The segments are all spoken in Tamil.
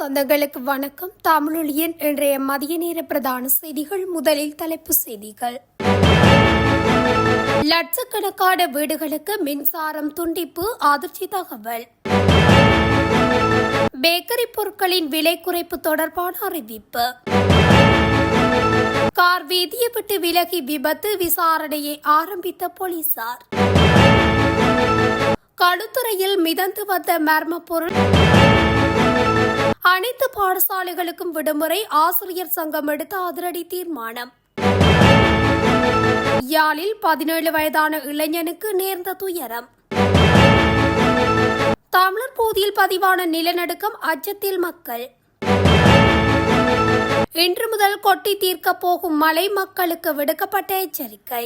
சொந்தங்களுக்கு வணக்கம். தமிழொலியின் இன்றைய மதிய நேர பிரதான செய்திகள் முதலில் தலைப்பு செய்திகள். லட்சக்கணக்கான வீடுகளுக்கு மின்சாரம் துண்டிப்பு அதிர்ச்சி தகவல். பேக்கரி பொருட்களின் விலை குறைப்பு தொடர்பான அறிவிப்பு. கார் வீதியை விட்டு விலகி விபத்து விசாரணையை ஆரம்பித்த போலீசார். களுத்துறையில் மிதந்து வந்த மர்ம பொருள் அனைத்து பாடசாலைகளுக்கும் விடுமுறை ஆசிரியர் சங்கம் எடுத்த அதிரடி தீர்மானம். யாழில் பதினேழு வயதான இளைஞனுக்கு நேர்ந்த துயரம். தமிழர் போதியில் பதிவான நிலநடுக்கம் அச்சத்தில் மக்கள். இன்று முதல் கொட்டி தீர்க்கப் போகும் மலை மக்களுக்கு விடுக்கப்பட்ட எச்சரிக்கை.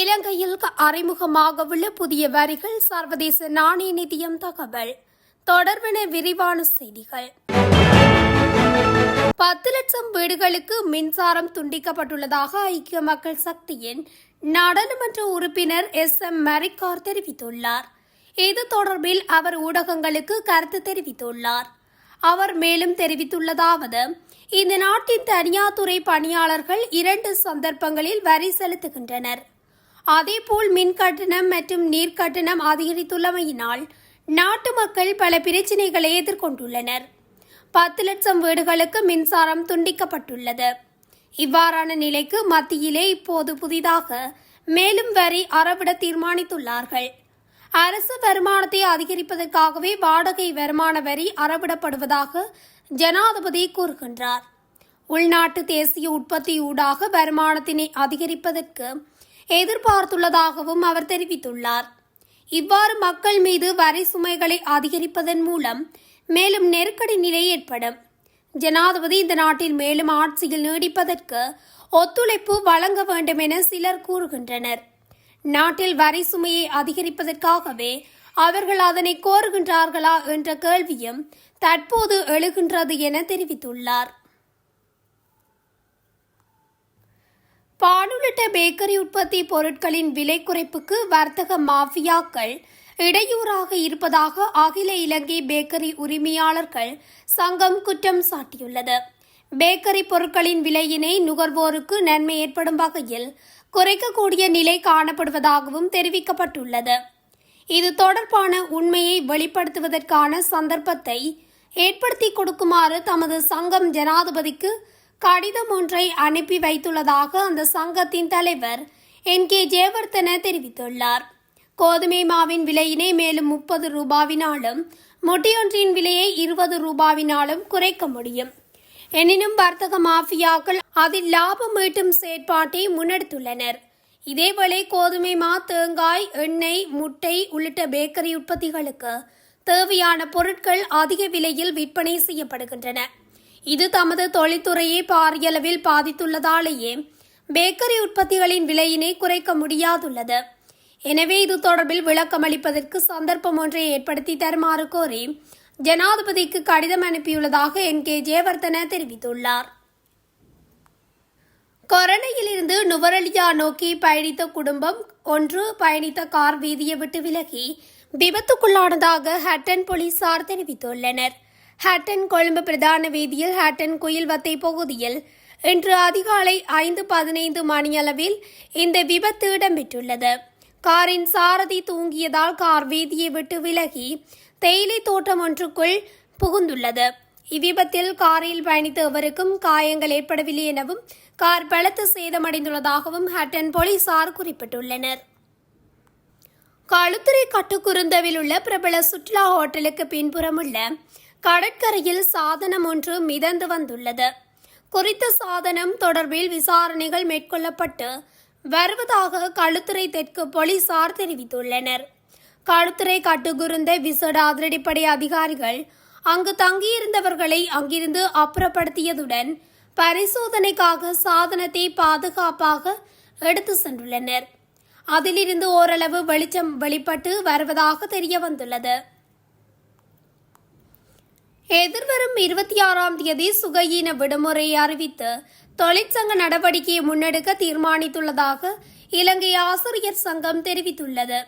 இலங்கையில் அறிமுகமாக உள்ள புதிய வரிகள் சர்வதேச நாணய நிதியம் தகவல். தொடர்பென விரிவான செய்திகள். பத்து லட்சம் வீடுகளுக்கு மின்சாரம் துண்டிக்கப்பட்டுள்ளதாக ஐக்கிய மக்கள் சக்தியின் நாடாளுமன்ற உறுப்பினர் எஸ். எம். மரிக்கார் தெரிவித்துள்ளார். இது தொடர்பில் அவர் ஊடகங்களுக்கு கருத்து தெரிவித்துள்ளார். அவர் மேலும் தெரிவித்துள்ளதாவது இந்த நாட்டின் தனியார் துறை பணியாளர்கள் இரண்டு சந்தர்ப்பங்களில் வரி செலுத்துகின்றனர். அதேபோல் மின் கட்டணம் மற்றும் நீர் கட்டணம் அதிகரித்துள்ளமையினால் நாட்டு மக்கள் பல பிரச்சினைகளை எதிர்கொண்டுள்ளனர். பத்து லட்சம் வீடுகளுக்கு மின்சாரம் துண்டிக்கப்பட்டுள்ளது. இவ்வாறான நிலைக்கு மத்தியிலே இப்போது புதிதாக மேலும் வரி அறவிட தீர்மானித்துள்ளார்கள். அரசு வருமானத்தை அதிகரிப்பதற்காகவே வாடகை வருமான வரி அறவிடப்படுவதாக ஜனாதிபதி கூறுகின்றார். உள்நாட்டு தேசிய உற்பத்தி ஊடாக வருமானத்தினை அதிகரிப்பதற்கு எதிர்பார்த்துள்ளதாகவும் அவர் தெரிவித்துள்ளார். இவ்வாறு மக்கள் மீது வரி சுமைகளை அதிகரிப்பதன் மூலம் மேலும் நெருக்கடி நிலை ஏற்படும். ஜனாதிபதி இந்த நாட்டில் மேலும் ஆட்சியில் நீடிப்பதற்கு ஒத்துழைப்பு வழங்க வேண்டும் என சிலர் கூறுகின்றனர். நாட்டில் வரி சுமையை அதிகரிப்பதற்காகவே அவர்கள் அதனை கோருகின்றார்களா என்ற கேள்வியும் தற்போது எழுகின்றது என தெரிவித்துள்ளார். பால் உள்ளிட்ட பேக்கரி உற்பத்தி பொருட்களின் விலை குறைப்புக்கு வர்த்தக மாஃபியாக்கள் இடையூறாக இருப்பதாக அகில இலங்கை பேக்கரி உரிமையாளர்கள் சங்கம் குற்றம் சாட்டியுள்ளது. பேக்கரி பொருட்களின் விலையினை நுகர்வோருக்கு நன்மை ஏற்படும் வகையில் குறைக்கக்கூடிய நிலை காணப்படுவதாகவும் தெரிவிக்கப்பட்டுள்ளது. இது தொடர்பான உண்மையை வெளிப்படுத்துவதற்கான சந்தர்ப்பத்தை ஏற்படுத்தி கொடுக்குமாறு தமது சங்கம் ஜனாதிபதிக்கு கடிதம் ஒன்றை அனுப்பி வைத்துள்ளதாக அந்த சங்கத்தின் தலைவர் என். கே. ஜெயவர்த்தன தெரிவித்துள்ளார். கோதுமை மாவின் விலையினை மேலும் முப்பது ரூபாவினாலும் முட்டியொன்றின் விலையை இருபது ரூபாவினாலும் குறைக்க முடியும். எனினும் வர்த்தக மாஃபியாக்கள் அதில் லாபம் ஈட்டும் செயற்பாட்டை முன்னெடுத்துள்ளனர். இதேவேளை கோதுமை மா தேங்காய் எண்ணெய் முட்டை உள்ளிட்ட பேக்கரி உற்பத்திகளுக்கு தேவையான பொருட்கள் அதிக விலையில் விற்பனை செய்யப்படுகின்றன. இது தமது தொழில்துறையை பாரியளவில் பாதித்துள்ளதாலேயே பேக்கரி உற்பத்திகளின் விலையினை குறைக்க முடியாதுள்ளது. எனவே இது தொடர்பில் விளக்கமளிப்பதற்கு சந்தர்ப்பம் ஒன்றை ஏற்படுத்தி தருமாறு கோரி ஜனாதிபதிக்கு கடிதம் அனுப்பியுள்ளதாக என். கே. ஜெயவர்தன தெரிவித்துள்ளார். கொரணையிலிருந்து நுவரலியா நோக்கி பயணித்த குடும்பம் ஒன்று பயணித்த கார் வீதியை விட்டு விலகி விபத்துக்குள்ளானதாக ஹட்டன் போலீசார் தெரிவித்துள்ளனர். ஹாட்டன் கொழும்பு பிரதான வீதியில் ஹட்டன் குயில்வத்தை பகுதியில் இன்று அதிகாலை ஐந்து பதினைந்து மணியளவில் இந்த விபத்து இடம்பெற்றுள்ளது. காரின் சாரதி தூங்கியதால் கார் வீதியை விட்டு விலகி தேயிலை தோட்டம் ஒன்றுக்குள் புகுந்துள்ளது. இவ்விபத்தில் காரில் பயணித்த எவருக்கும் காயங்கள் ஏற்படவில்லை எனவும் கார் பலத்த சேதமடைந்துள்ளதாகவும் ஹட்டன் போலீசார் குறிப்பிட்டுள்ளனர். களுத்துறை கட்டுக்குருந்தவில் உள்ள பிரபல சுற்றுலா ஹோட்டலுக்கு பின்புறமுள்ள கடற்கரையில் சாதனம் ஒன்று மிதந்து வந்துள்ளது. குறித்த சாதனம் தொடர்பில் விசாரணைகள் மேற்கொள்ளப்பட்டு வருவதாக களுத்துறை தெற்கு போலீசார் தெரிவித்துள்ளனர். களுத்துறை கட்டுகுருந்த விசேட அதிரடிப்படை அதிகாரிகள் அங்கு தங்கியிருந்தவர்களை அங்கிருந்து அப்புறப்படுத்தியதுடன் பரிசோதனைக்காக சாதனத்தை பாதுகாப்பாக எடுத்து சென்றுள்ளனர். அதிலிருந்து ஓரளவு வெளிச்சம் வெளிப்பட்டு வருவதாக தெரிய வந்துள்ளது எதிர்வரும் இருபத்தி ஆறாம் தேதி சுகையின விடுமுறையை அறிவித்து தொழிற்சங்க நடவடிக்கையை முன்னெடுக்க தீர்மானித்துள்ளதாக இலங்கை ஆசிரியர் சங்கம் தெரிவித்துள்ளது.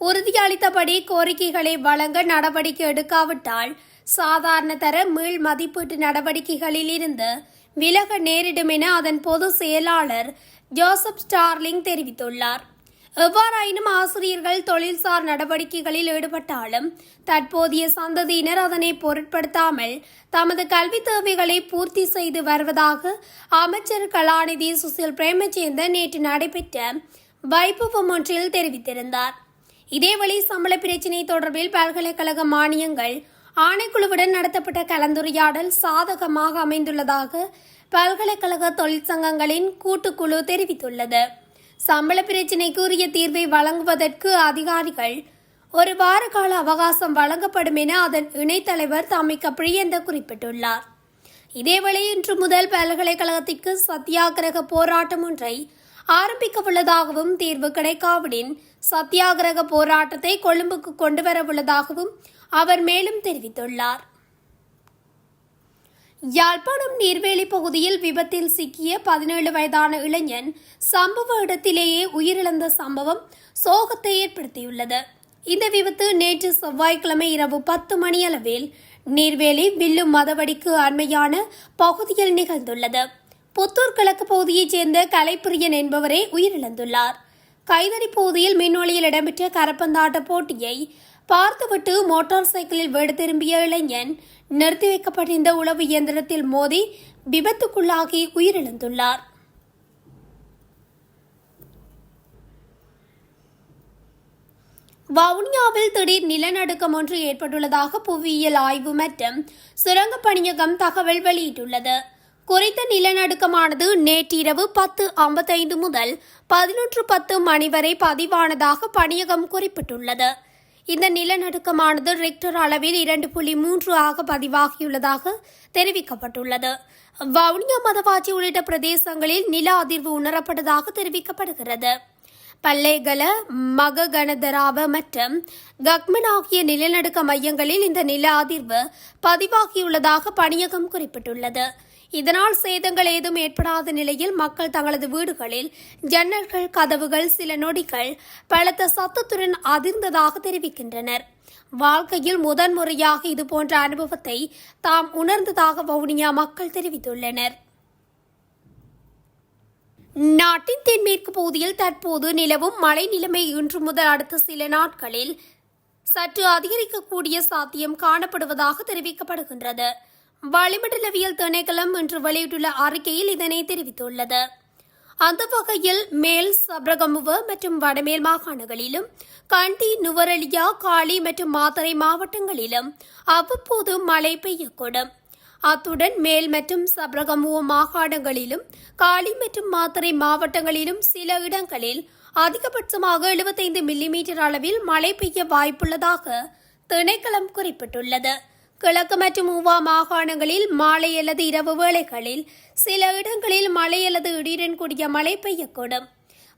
உறுதியளித்தபடி கோரிக்கைகளை வழங்க நடவடிக்கை எடுக்காவிட்டால் சாதாரண தர மீள் மதிப்பீட்டு நடவடிக்கைகளில் இருந்து விலக நேரிடும் என அதன் பொது செயலாளர் ஜோசப் ஸ்டார்லிங் தெரிவித்துள்ளார். எவ்வாறாயினும் ஆசிரியர்கள் தொழில்சார் நடவடிக்கைகளில் ஈடுபட்டாலும் தற்போதைய சந்ததியினர் அதனை பொருட்படுத்தாமல் தமது கல்வி தேவைகளை பூர்த்தி செய்து வருவதாக அமைச்சர் கலாநிதி சுசில் பிரேமச்சேந்தன் நேற்று நடைபெற்ற வைபவம் ஒன்றில் தெரிவித்திருந்தார். இதேவழி சம்பள பிரச்சினை தொடர்பில் பல்கலைக்கழக மானியங்கள் ஆணைக்குழுவுடன் நடத்தப்பட்ட கலந்துரையாடல் சாதகமாக அமைந்துள்ளதாக பல்கலைக்கழக தொழிற்சங்கங்களின் கூட்டுக்குழு தெரிவித்துள்ளது. சம்பள பிரச்சினைக்கு உரிய தீர்வை வழங்குவதற்கு அதிகாரிகள் ஒரு வார கால அவகாசம் வழங்கப்படும் என அதன் இணைத்தலைவர் தமிக்க பிரியந்த குறிப்பிட்டுள்ளார். இதேவேளை இன்று முதல் பல்கலைக்கழகத்திற்கு சத்தியாகிரக போராட்டம் ஒன்றை ஆரம்பிக்க உள்ளதாகவும் தீர்வு கிடைக்காவிடின் சத்தியாகிரக போராட்டத்தை கொழும்புக்கு கொண்டு வரவுள்ளதாகவும் அவர் மேலும் தெரிவித்துள்ளார். யாழ்ப்பாணம் நீர்வேலி பகுதியில் விபத்தில் சிக்கிய பதினேழு வயதான இளைஞன் சம்பவ இடத்திலேயே உயிரிழந்த சம்பவம் சோகத்தை ஏற்படுத்தியுள்ளது. இந்த விபத்து நேற்று செவ்வாய்க்கிழமை இரவு பத்து மணியளவில் நீர்வேலி வில்லு மதவடிக்கு அண்மையான பகுதியில் நிகழ்ந்துள்ளது. புத்தூர் கிழக்கு பகுதியைச் சேர்ந்த கலைப்பிரியன் என்பவரே உயிரிழந்துள்ளார். கைதறி பகுதியில் மின்னொலியில் இடம்பெற்ற கரப்பந்தாட்ட போட்டியை பார்த்துவிட்டு மோட்டார் சைக்கிளில் வீடு திரும்பிய இளைஞன் நிறுத்தி வைக்கப்பட்டிருந்த உளவு இயந்திரத்தில் மோதி விபத்துக்குள்ளாகி உயிரிழந்துள்ளார். வவுனியாவில் திடீர் நிலநடுக்கம் ஒன்று ஏற்பட்டுள்ளதாக புவியியல் ஆய்வு மற்றும் சுரங்கப் பணியகம் தகவல் வெளியிட்டுள்ளது. குறித்த நிலநடுக்கமானது நேற்றிரவு பத்து ஐம்பத்தைந்து முதல் பதினொன்று பத்து மணி வரை பதிவானதாக பணியகம் குறிப்பிட்டுள்ளது. இந்த நிலநடுக்கமானது ரிக்டர் அளவில் இரண்டு புள்ளி மூன்று ஆக பதிவாகியுள்ளதாக தெரிவிக்கப்பட்டுள்ளது. வவுனியா மதவாச்சி உள்ளிட்ட பிரதேசங்களில் நில அதிர்வு உணரப்பட்டதாக தெரிவிக்கப்படுகிறது. பல்லேகல மககணதராவ மற்றும் கக்மன் ஆகிய நிலநடுக்க மையங்களில் இந்த நில அதிர்வு பதிவாகியுள்ளதாக பணியகம் குறிப்பிட்டுள்ளது. இதனால் சேதங்கள் ஏதும் ஏற்படாத நிலையில் மக்கள் தங்களது வீடுகளில் ஜன்னல்கள் கதவுகள் சில நொடிகள் பலத்த சத்தத்துடன் அதிர்ந்ததாக தெரிவிக்கின்றனர். வாழ்க்கையில் முதன்முறையாக இதுபோன்ற அனுபவத்தை தாம் உணர்ந்ததாக வவுனியா மக்கள் தெரிவித்துள்ளனர். நாட்டின் தென்மேற்கு பகுதியில் தற்போது நிலவும் மழை நிலைமை இன்று முதல் அடுத்த சில நாட்களில் சற்று அதிகரிக்கக்கூடிய சாத்தியம் காணப்படுவதாக தெரிவிக்கப்படுகின்றது. வளிமண்டலவியல் திணைக்களம் இன்று வெளியிட்டுள்ள அறிக்கையில் இதனை தெரிவித்துள்ளது. அந்த வகையில் மேல் சப்ரகமுவ மற்றும் வடமேல் மாகாணங்களிலும் கண்டி நுவரெலியா காளி மற்றும் மாத்தறை மாவட்டங்களிலும் அவ்வப்போது மழை பெய்யக்கூடும். அத்துடன் மேல் மற்றும் சப்ரகமுவ மாகாணங்களிலும் காளி மற்றும் மாத்தறை மாவட்டங்களிலும் சில இடங்களில் அதிகபட்சமாக எழுபத்தைந்து மில்லிமீட்டர் அளவில் மழை பெய்ய வாய்ப்புள்ளதாக திணைக்களம் குறிப்பிட்டுள்ளது. கிழக்கு மற்றும் மூவா மாகாணங்களில் மாலை அல்லது இரவு வேளைகளில் சில இடங்களில் மழை அல்லது இடியுடன் கூடிய மழை பெய்யக்கூடும்.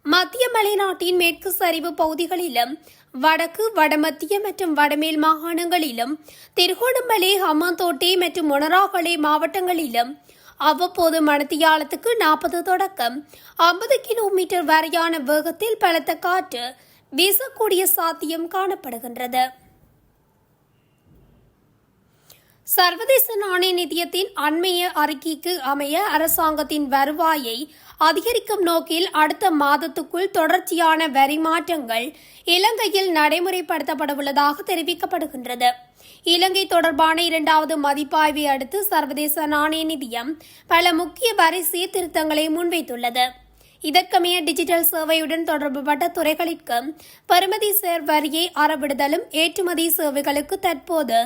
மத்திய மலைநாட்டின் மேற்கு சரிவு பகுதிகளிலும் வடக்கு வடமத்திய மற்றும் வடமேல் மாகாணங்களிலும் திருகோணமலை ஹம்மாந்தோட்டை மற்றும் மொனராகலை மாவட்டங்களிலும் அவ்வப்போது மணத்தியாலத்துக்கு நாற்பது தொடக்கம் ஐம்பது கிலோமீட்டர் வரையான வேகத்தில் பலத்த காற்று வீசக்கூடிய சாத்தியம் காணப்படுகின்றது. சர்வதேச நாணய நிதியத்தின் அண்மைய அறிக்கைக்கு அமைய அரசாங்கத்தின் வருவாயை அதிகரிக்கும் நோக்கில் அடுத்த மாதத்துக்குள் தொடர்ச்சியான வரி மாற்றங்கள் இலங்கையில் நடைமுறைப்படுத்தப்படவுள்ளதாக தெரிவிக்கப்படுகின்றது. இலங்கை தொடர்பான இரண்டாவது மதிப்பாய்வை அடுத்து சர்வதேச நாணய நிதியம் பல முக்கிய வரி சீர்திருத்தங்களை முன்வைத்துள்ளது. இதற்கமைய டிஜிட்டல் சேவையுடன் தொடர்புபட்ட துறைகளிற்கு பெறுமதி சேர் வரியை அறவிடுதலும் ஏற்றுமதி சேவைகளுக்கு தற்போது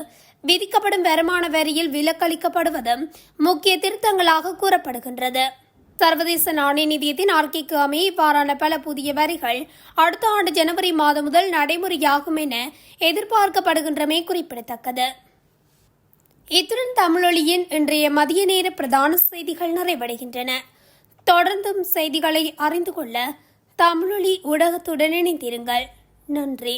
விதிக்கப்படும் வருமான வரியில் விலக்களிக்கப்படுவதும் முக்கிய திருத்தங்களாக கூறப்படுகின்றது. சர்வதேச நாணய நிதியத்தின் அறிக்கைக்கு அமைய இவ்வாறான பல புதிய வரிகள் அடுத்த ஆண்டு ஜனவரி மாதம் முதல் நடைமுறையாகும் என எதிர்பார்க்கப்படுகின்றமை குறிப்பிடத்தக்கது. இத்துடன் தமிழொலியின் இன்றைய மதிய நேர பிரதான செய்திகள் நிறைவடைகின்றன. தொடர்ந்தும் செய்திகளை அறிந்து கொள்ள தமிழொலி ஊடகத்துடன் இணைந்திருங்கள். நன்றி.